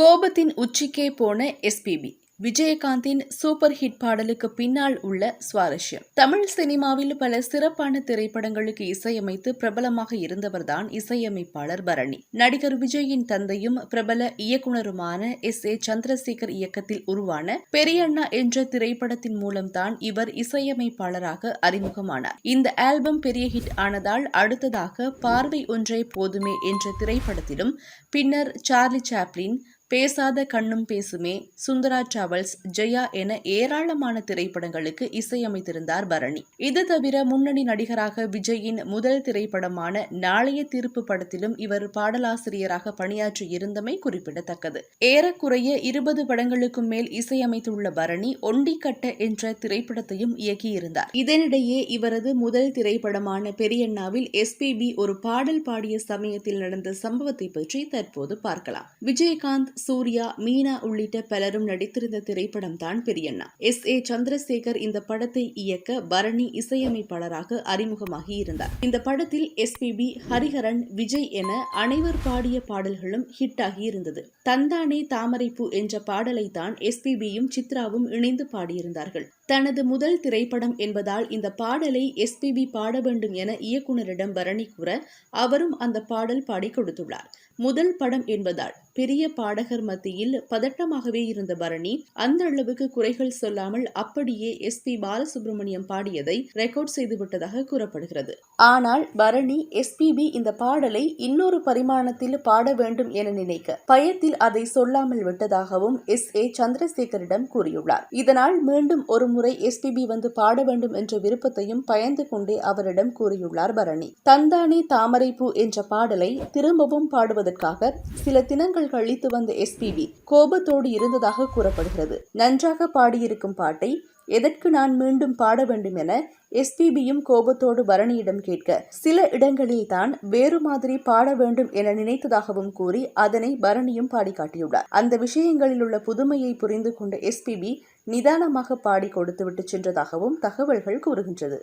கோபத்தின் உச்சிக்கே போன SPB விஜயகாந்தின் super hit பாடலுக்கு பின்னால் உள்ள சுவாரஸ்யம். தமிழ் சினிமாவில் பல சிறப்பான திரைப்படங்களுக்கு இசையமைத்து பிரபலமாக இருந்தவர்தான் இசையமைப்பாளர் பரணி. நடிகர் விஜயின் தந்தையும் பிரபல இயக்குனருமான எஸ். ஏ. சந்திரசேகர் இயக்கத்தில் உருவான பெரியண்ணா என்ற திரைப்படத்தின் மூலம்தான் இவர் இசையமைப்பாளராக அறிமுகமானார். இந்த ஆல்பம் பெரிய ஹிட் ஆனதால் அடுத்ததாக பார்வை ஒன்றே போதுமே என்ற திரைப்படத்திலும் பின்னர் சார்லி சாப்ளின் பேசாத கண்ணும் பேசுமே சுந்தரா டிராவல்ஸ் ஜெயா என ஏராளமான திரைப்படங்களுக்கு இசையமைத்திருந்தார் பரணி. இது தவிர முன்னணி நடிகராக விஜயின் முதல் திரைப்படமான நாளைய தீர்ப்பு படத்திலும் இவர் பாடலாசிரியராக பணியாற்றி இருந்தமை குறிப்பிடத்தக்கது. ஏறக்குறைய இருபது படங்களுக்கும் மேல் இசையமைத்துள்ள பரணி ஒண்டிக்கட்ட என்ற திரைப்படத்தையும் இயக்கியிருந்தார். இதனிடையே இவரது முதல் திரைப்படமான பெரியண்ணாவில் எஸ்பிபி ஒரு பாடல் பாடிய சமயத்தில் நடந்த சம்பவத்தை பற்றி தற்போது பார்க்கலாம். விஜயகாந்த் சூர்யா மீனா உள்ளிட்ட பலரும் நடித்திருந்த திரைப்படம் தான் பெரியண்ணா. எஸ். ஏ. சந்திரசேகர் இந்த படத்தை இயக்க பரணி இசையமைப்பாளராக அறிமுகமாகி இருந்தார். இந்த படத்தில் எஸ்பிபி ஹரிஹரன் விஜய் என அனைவர் பாடிய பாடல்களும் ஹிட் ஆகி இருந்தது. தந்தானே தாமரைப்பூ என்ற பாடலை தான் எஸ்பிபியும் சித்ராவும் இணைந்து பாடியிருந்தார்கள். தனது முதல் திரைப்படம் என்பதால் இந்த பாடலை எஸ்பிபி பாட வேண்டும் என இயக்குனரிடம் பரணி கூற அவரும் அந்த பாடல் பாடி கொடுத்துள்ளார். முதல் படம் என்பதால் பெரிய பாடகர் மத்தியில் பதட்டமாகவே இருந்த பரணி அந்த அளவுக்கு குறைகள் சொல்லாமல் அப்படியே எஸ் பி பாலசுப்ரமணியம் பாடியதை ரெக்கார்ட் செய்துவிட்டதாக கூறப்படுகிறது. ஆனால் பரணி எஸ்பிபி இந்த பாடலை இன்னொரு பரிமாணத்தில் பாட வேண்டும் என நினைக்க பயத்தில் அதை சொல்லாமல் விட்டதாகவும் எஸ் ஏ சந்திரசேகரிடம் கூறியுள்ளார். இதனால் மீண்டும் ஒரு முறை எஸ்பிபி வந்து பாட வேண்டும் என்ற விருப்பத்தையும் பயந்து கொண்டே அவரிடம் கூறியுள்ளார் பரணி. தந்தானே தாமரைப்பூ என்ற பாடலை திரும்பவும் பாடுவதற்காக சில தினங்கள் கழித்து வந்த எஸ்பிபி கோபத்தோடு இருந்ததாக கூறப்படுகிறது. நன்றாக பாடியிருக்கும் பாட்டை எதற்கு நான் மீண்டும் பாட வேண்டும் என எஸ்பிபியும் கோபத்தோடு பரணியிடம் கேட்க சில இடங்களில் தான் வேறு மாதிரி பாட வேண்டும் என நினைத்ததாகவும் கூறி அதனை பரணியும் பாடி காட்டியுள்ளார். அந்த விஷயங்களில் உள்ள புதுமையை புரிந்து கொண்ட எஸ்பிபி நிதானமாக பாடி கொடுத்துவிட்டு சென்றதாகவும் தகவல்கள் கூறுகின்றது.